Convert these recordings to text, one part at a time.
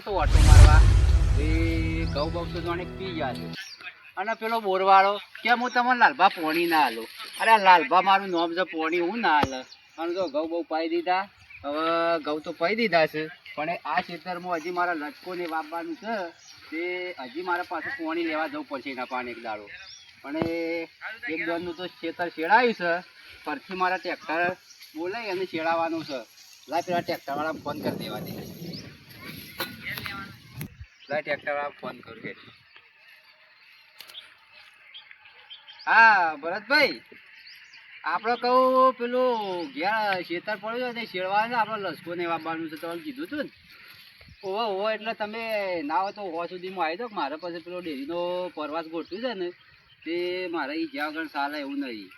હતો ઓટો મારવા. એ ઘઉં બહુ તો જાણે પી છે અને પેલો બોરવાળો કે હું તમને લાલભા પોણી ના હાલો અરે લાલભા મારું નામ છે પોણી, હું ના હાલ અને તો ઘઉં બહુ પાઈ દીધા. હવે ઘઉં તો પાઈ દીધા છે. પણ આ ખેતરમાં હજી મારા લટકો ને વાપવાનું છે. તે હજી મારા પાસે પોણી લેવા જવું પડશે એના પાણી એક દાડો. પણ એક દોરનું તો ખેતર શેડાયું છે. પરથી મારા ટ્રેક્ટર બોલાય અને શેડાવાનું છે. લાય પેલા ટ્રેક્ટરવાળા ફોન કરી દેવા દે. લાય ટ્રેક્ટર વાળા ફોન કરું કે હા, ભરતભાઈ, આપણે કહું પેલું ઘેર ખેતર પડ્યું ને શેડવાનું આપણે લસકો ને વાપવાનું છે તમને કીધું હતું ને. ઓહો ઓહો, એટલે તમે ના હોય તો હો સુધીમાં આવી દો મારે પાસે પેલો ડેરીનો પરવાસ ગોઠવ્યું છે ને, તે મારે એ જ્યાં આગળ ચાલે એવું નહીં.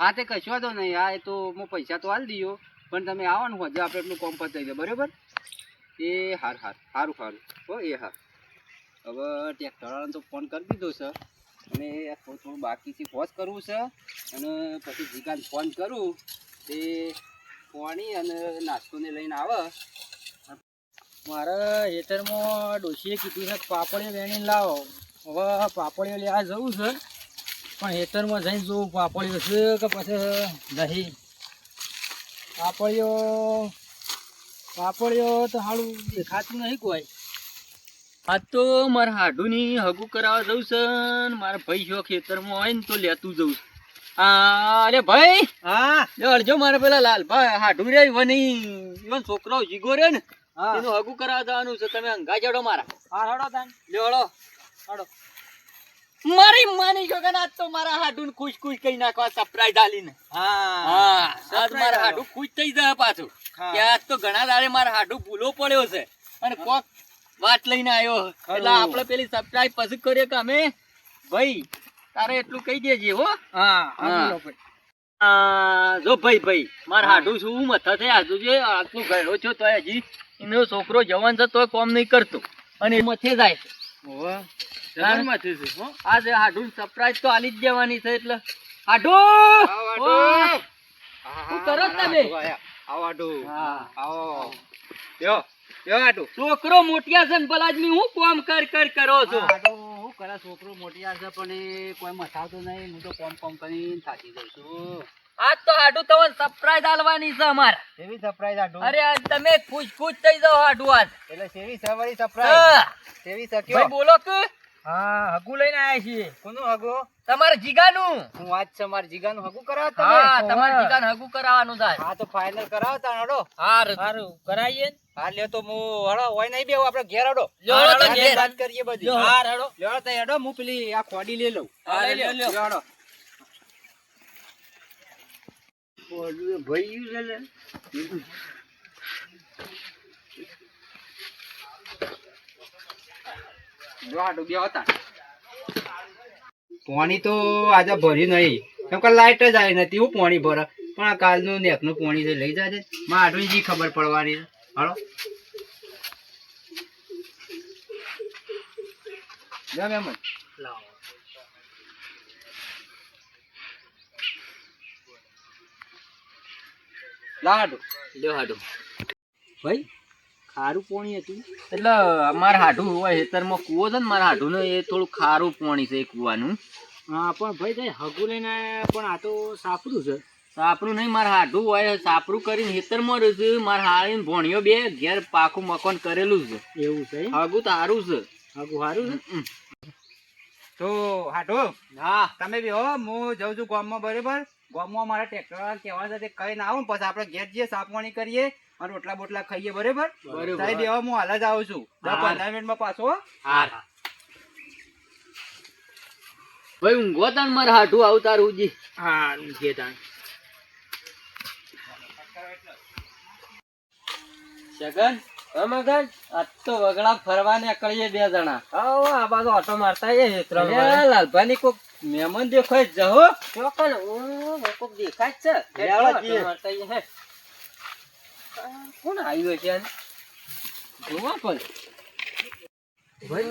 હા, તે કશો વાંધો નહીં. હા, એ તો હું પૈસા તો હાલ દીયો, પણ તમે આવો ને, હોજે આપણે એટલું કોમ પતાવી દે. બરાબર? એ હાર હાર સારું સારું હો, એ હાર. હવે ટ્રેક્ટરવાળાને તો ફોન કરી દીધો છે. અને થોડું થોડું બાકીથી પોઝ કરવું છે. અને પછી જીગાને ફોન કરું. તે પાણી અને નાસ્તોને લઈને આવે. મારા હેતરમાં ડોશીએ કીધું છે, પાપડીઓ વેણીને લાવો. હવે પાપડીઓ લેવા જવું છે. પણ હેતરમાં જઈને જોવું પાપડીઓ છે કે પછી નહીં પાપડીઓ પાપડીઓ તો સારું દેખાતું નહીં કોઈ. આ તો મારે હાડુની હગુ કરાવવા જવું છે ને મારા ભાઈ જો ખેતરમાં હોય ને તો લેતું જવું આ અરે ભાઈ! હા? અડજો મારે પેલા લાલભાઈ હાડુ રે વની ઈવન છોકરો જીગો રે ને હા. એનું હગું કરાવવા જવાનું છે. તમે અંગા જડો મારા. હા હડો તાન. હળો હળો મારી માની ગયો કે ના આજ તો મારા હાડું ખુશ ખુશ કરી નાખવા સરપ્રાઈઝ આલીને. હા આજ મારા હાડું ખુશ થઈ જાય પાછું. કે આજ તો ઘણા દાડે મારા હાડું ભૂલો પડ્યો છે. અને કોક વાત લઈને આવ્યો. એટલે આપણે પેલી સરપ્રાઈઝ પછી કરીએ કે અમે? ભાઈ તારે એટલું કહી દેજે હો. હા જો ભાઈ ભાઈ મારા. હાડું શું મથા છે? આજુ છે આટલું ગયો છો તોય હજી. એનો છોકરો જવાન છે તોય કોમ નહીં કરતો. અને મથે જાય છે. આજે હાડું સરપ્રાઈઝ તો આલી જ દેવાની છે એટલે હાડુ! હા, કરો તમે? આવો, આયા. આવો આડો. હા. આવો. લ્યો, લ્યો છોકરો મોટિયા છે ને હું કોમ કર કર કરો છો હું કરે છોકરો મોટિયા છે પણ એ કોઈ મથાવતો નહીં હું તો કોમ કોમ કરીને થાકી જઉં છું આજ તો હાડું તમને સરપ્રાઈઝ આલવાની છે અમારે. કેવી સરપ્રાઈઝ આડો અરે આજ તમે પૂછ પૂછ થઈ જાઓ હાડું આજ. એટલે કેવી સવારી સરપ્રાઈઝ કેવી સેવી ભાઈ બોલો કે? હા હગુ લઈને આયા છીએ. કોનું હગુ? તમારા જીગાનું. હું આજ છે મારા જીગાનું હગુ કરાવો હા તમારા જીગાનું હગું કરાવવાનું થાય હા તો ફાઇનલ કરાવો તા હડો. હારું. હારું કરાવીએ ને? હા લ્યો તો હું હડો હોય નહીં બેવું આપણે ઘેર હડો. લ્યો તો ઘેર. વાત કરીએ બધી. હા હડો. લ્યો તો હેડો હું પેલી આ ખોડી લઈ લઉં. હા, લ્યો. લ્યો હડો. ગયું છે હતા પાણી તો આજે ભર્યું નહીં. કેમ કે લાઈટ જ આવી નથી હું પાણી ભરે. પણ આ કાલનું નેકનું પાણી છે લઈ જાજે. માં આટલું જી ખબર પડવાની હાલો. જા મેમ લા હાડું. લ્યો હાડુ. ભાઈ ખારું પાણી હતું. એટલે અમારા હાડું હોય હેતરમાં કૂવો છે ને મારા હાડું એ થોડું ખારું પાણી છે એ કૂવાનું. હા પણ ભાઈ કઈ હગું લઈને પણ આ તો સાપરું છે. સાપરું નહીં મારા હાડું હોય સાપરું કરીને હેતરમાં રહ્યું છે મારા હાળીને ભોણિયો બે ઘેર પાકું મકાન કરેલું છે. એવું છે હગું તો સારું છે. હગું સારું છે? તો હાટો હા. તમે બી હો હું જઉં છું ગામમાં બરાબર? ગામમાં મારા ટ્રેક્ટર કહેવા સાથે કઈ ના આવું પછી આપણે ઘેર જઈએ સાપવાણી કરીએ અને રોટલા બોટલા ખાઈએ બરાબર. સાહેબ એવા હું હાલ જ આવું છું. દસ પંદર મિનિટમાં પાછો ભાઈ ઊંઘો તાન મારા હાડું આવતા રૂજી હા જે તાણ. સગન મગન આજ તો વગડા ફરવા નીકળીએ બે જણા. હા આ બાજુ ઓટો મારતા એ લાલભાઈ કોક મહેમાન દેખાય જ જાહો ચોકન કોક દેખાય છે. મારતા હે. કોણ આવ્યો છે જોવા પણ. ભાઈ?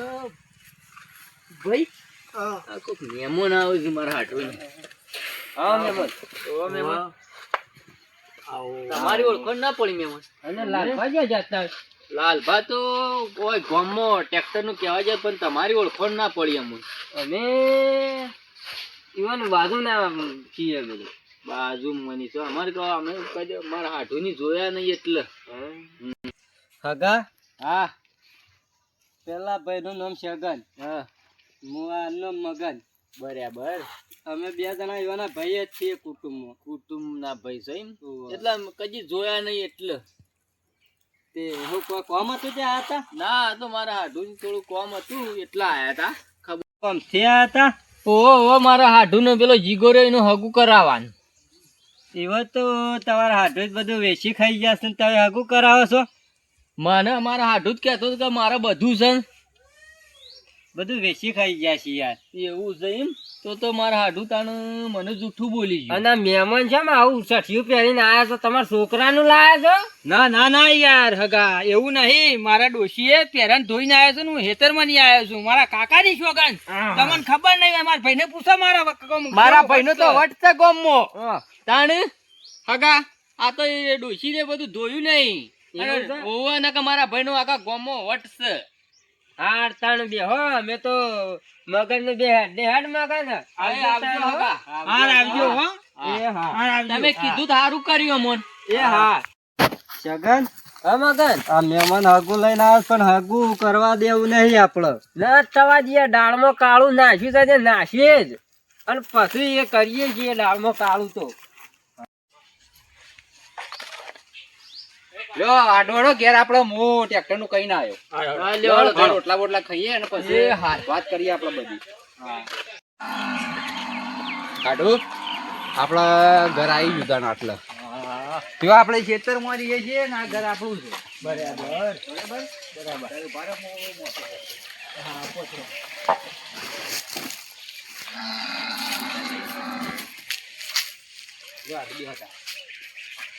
ભાઈ? આ કોક મહેમાન આવે છે મારા હાટું હા મહેમાન. ઓ મહેમાન. તમારી ઓળખ ના પડી મહેમાન. અને લાલભાઈ જતા લાલભા તો કોઈ ગામમાં ટ્રેક્ટરનું કહેવા જાય પણ તમારી ઓળખાણ ના પડી અમને અમે ઇવન બાજુ ના છીએ બધું બાજુ મની છો. અમારે તો અમે કદી મારા હાઠું ની જોયા નહીં એટલે. હગા? હા. પેલા ભાઈ નું નામ શગન. હા. હું નામ મગન. બરાબર. અમે બે જણા એવાના ભાઈ જ છીએ કુટુંબમાં. કુટુંબ ના ભાઈ છે એમ? એટલે કદી જોયા નહીં એટલે. તે હું કોઈ કોમ હતું ત્યાં હતા ના તો મારા હાઠું થોડું કોમ હતું એટલા આયા હતા ખબર કોમ થયા હતા ઓહો ઓહો મારા હાઠું નો પેલો જીગોરો એનું હગું કરાવવાનું. એવા તો તમારા હાથો જ બધું વેચી ખાઈ ગયા છે ને તમે હગું કરાવો છો? મને મારા હાઠું જ કહેતો હતો કે મારે બધું છે. બધું વેચી ખાઈ ગયા છે યાર. એવું છે એમ? તો તો મારા હાડું તાણ મને જૂઠું બોલી ગયું. અને મહેમાન છે આવું સઠિયું પહેરીને આવ્યા છો? તમારા છોકરાનું લાયા છો? ના ના ના યાર હગા એવું નહીં. મારા ડોશીએ પહેરણ ધોઈને આવ્યા છું ને હું હેતરમાં નહીં આવ્યો છું. મારા કાકાની શોગન. તમને ખબર નહીં મારા ભાઈને પૂછો મારા મારા ભાઈનો તો વટ છે ગોમો. તાણ? હગા આ તો એ ડોશીને બધું ધોયું નહીં? ઓવા ને કે મારા ભાઈનો આખા ગોમો વટ છે. હાર તાણ બે. હો અમે તો મગજ ને બે હેડ હેડ મગન હવે આવજો હગા. હાર આવજો હો. એ હા. તમે કીધું સારું કર્યું અમોન. એ હા. હા મગન. આ મહેમાન હાગુ લઈને આવ્યો પણ હગું કરવા દેવું નહીં આપડે. ના થવા દઈએ દાળમાં કાળું નાખ્યું છે નાસીએ જ. અને પછી એ કરીએ છીએ દાળમાં કાળું તો. લ્યો આડોડો ઘેર આપડે મો ટ્રેક્ટરનું કઈ ના આવ્યો. રોટલા બોટલા ખાઈએ અને પછી વાત કરીએ બધી. કાઢું. આપડે ઘર આવી જુદા ના જો આપણે ખેતરમાં રહીએ છીએ ને આ ઘર આપણું છે. બરાબર.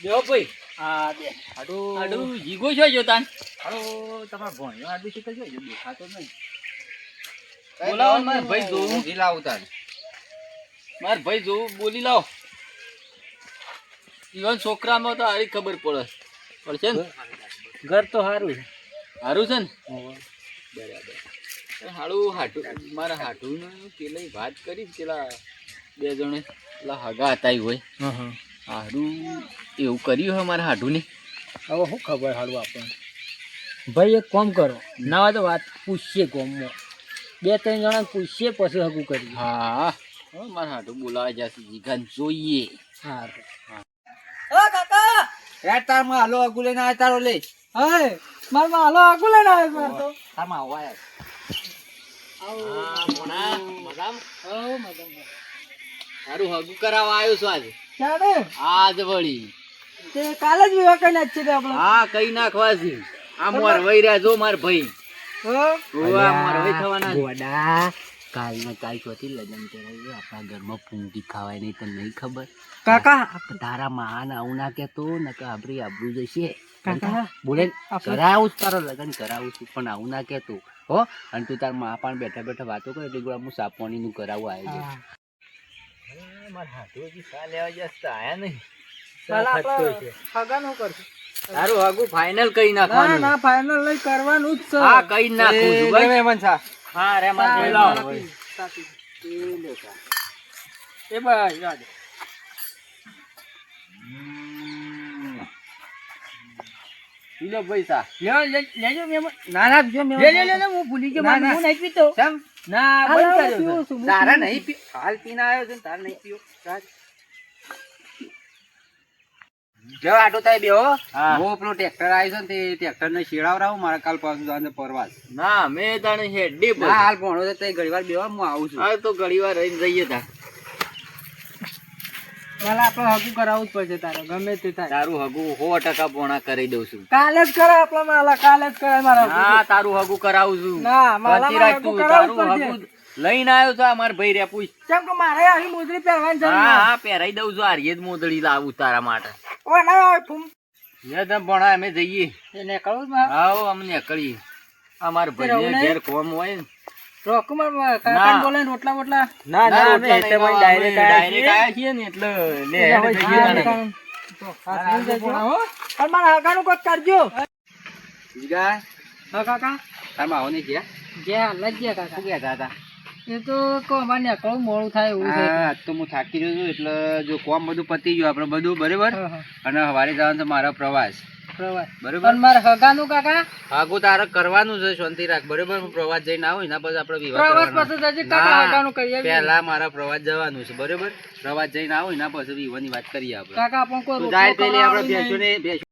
બેહો ભાઈ. હા બે. આડું આડું જીગો છો તાન. આડું તમારા ભણ્યો આડું શીખે છે? જો દેખાતો નહીં. બોલાવો માર ભાઈ જોવું. ઊંઘી લાવું તાન. માર ભાઈ જોવું બોલી લાવ. ઈવન છોકરામાં તો હારી ખબર પડે. પડશે ને? ઘર તો સારું છે. હારું છે ને? બરાબર. હાડું હાટું મારા હાટું પેલા વાત કરી પેલા બે જણે પેલા હગા હતા હોય. હારું એવું કર્યું હે મારા હાડું ને હવે શું ખબર સારું આપણને? ભાઈ એક કોમ કરો. ના હોય તો વાત પૂછીએ કોમમાં બે ત્રણ જણા પૂછીએ પછી હગું કરીએ. હા. હા મારા હાડું બોલાવા જશે. જીગાન જોઈએ. સારું કાકા! તારમાં હાલો આગુ લઈને આવે તારો લે. હા મારા માલો આગું લઈને આવ્યો માર તો માં આવા. હા, મજામાં? હારું હગુ કરાવવા આવ્યો છું આજે. ક્યારે? આજ વળી. તે કાલે જ વિવાહ કરી નાખીએ છે આપણે. હા કઈ નાખવા છે? આ મોર વૈરા જો માર ભાઈ. ઓવા મોર વૈ થવાના ગોડા કાલ ને કાલ ચોથી લગન કરાવી આપણા ઘરમાં પૂંગી ખાવાય નહીં તને નહીં ખબર? કાકા? તારા માં આવું ના કેતો ને કે આબરી આબરું જશે. કાકા, બોલે કરાવું છું તારો લગન કરાવું છું પણ આવું ના કેતો હો? અને તું તારમાં પણ બેઠા બેઠા વાતો કરે એટલે હું સાપવાની નું કરાવવા આવ્યો છું. મારા હાથું હજી સા લેવા જસ્તા આયા નહીં. હગાનું હગું ફાઇનલ કઈ નાખવાનું. ના ફાઇનલ લઈ કરવાનું જ છે. હા કઈ નાખું છું ભાઈ હા રે માર એ લાવો લાવો. એ ભાઈ યાદ લેજો લેજો ના ના જો મેં લે લે લે હું ભૂલી ગયો ના, મારે હું નહીં પીતો કેમ? ના બંધ કર્યો પીવું છે. છું. તારા નહીં પી હાલ પીને આવ્યો છે તારે નહીં પીવું. જો આટો થાય બેહો. હા. પેલો ટ્રેક્ટર આવ્યો છે ને તે ટ્રેક્ટર ને શેડાવરાવું મારા કાલ પાછું જવાનું પરવાસ. ના મેં તને હેડી હાલ ભણો છે તે ઘડી વાર બેહો હું આવું છું. હા તો ઘડી વાર રહીને જઈએ તા. કાલે આપણે હગું કરાવવું જ પડશે તારે ગમે તે થાય. તારું હગું સો ટકા પોણા કરી દઉં છું. કાલે જ કરે આપણા માલા કાલે જ કરે મારા હા તારું હગું કરાવું છું. ના માલા હગું પડશે. હગું લઈને આવ્યો છો અમાર ભાઈ રે પૂછ. કેમ કે મારે આવી મોજરી પહેરવાની જરૂર હા હા પહેરાઈ દઉં છું. આર્ય જ મોદડી લાવું તારા માટે. ઓ ના હોય ફૂમ. યે તમે ભણા અમે જઈએ. એ નીકળવું હા. અમને નીકળીએ. અમાર નહીં? ઘેર કોમ હોય ને. રોકું કાકા ના. કાકાને રોટલા બોટલા? ના ના, અમે એટલે હેઠે ડાયરેક્ટ ડાયરેક્ટ આયા છીએ. ને એટલે લે હા, તો. પણ મારા હગાનું કોક કરજો. જીગા. હા કાકા. તાર માવો ને ગયા? ગયા ગયા કાકા. શું કહેતા એ તો કહો અમારે નીકળવું મોડું થાય એવું છે હા તો હું થાકી રહ્યો છું એટલે જો કોમ બધું પતી ગયું આપણે બધું બરાબર. અને સવારે જવાનું છે મારો પ્રવાસ. પ્રવાસ. બરાબર. પણ મારે હગાનું કાકા? આગું તારે કરવાનું છે શાંતિ રાખ. બરોબર હું પ્રવાસ જઈને આવું એના પછી આપણે વિવાહ પ્રવાસ પછી જજે કાકા હગાનું કરીએ પહેલા મારા પ્રવાસ જવાનું છે બરોબર? પ્રવાસ જઈને આવું એના પછી વિવાહની વાત કરીએ આપણે. કાકા આપણે કોઈ જાય પેલી આપણે ખવડાવવાની નહીં. બેસું. ને બેસું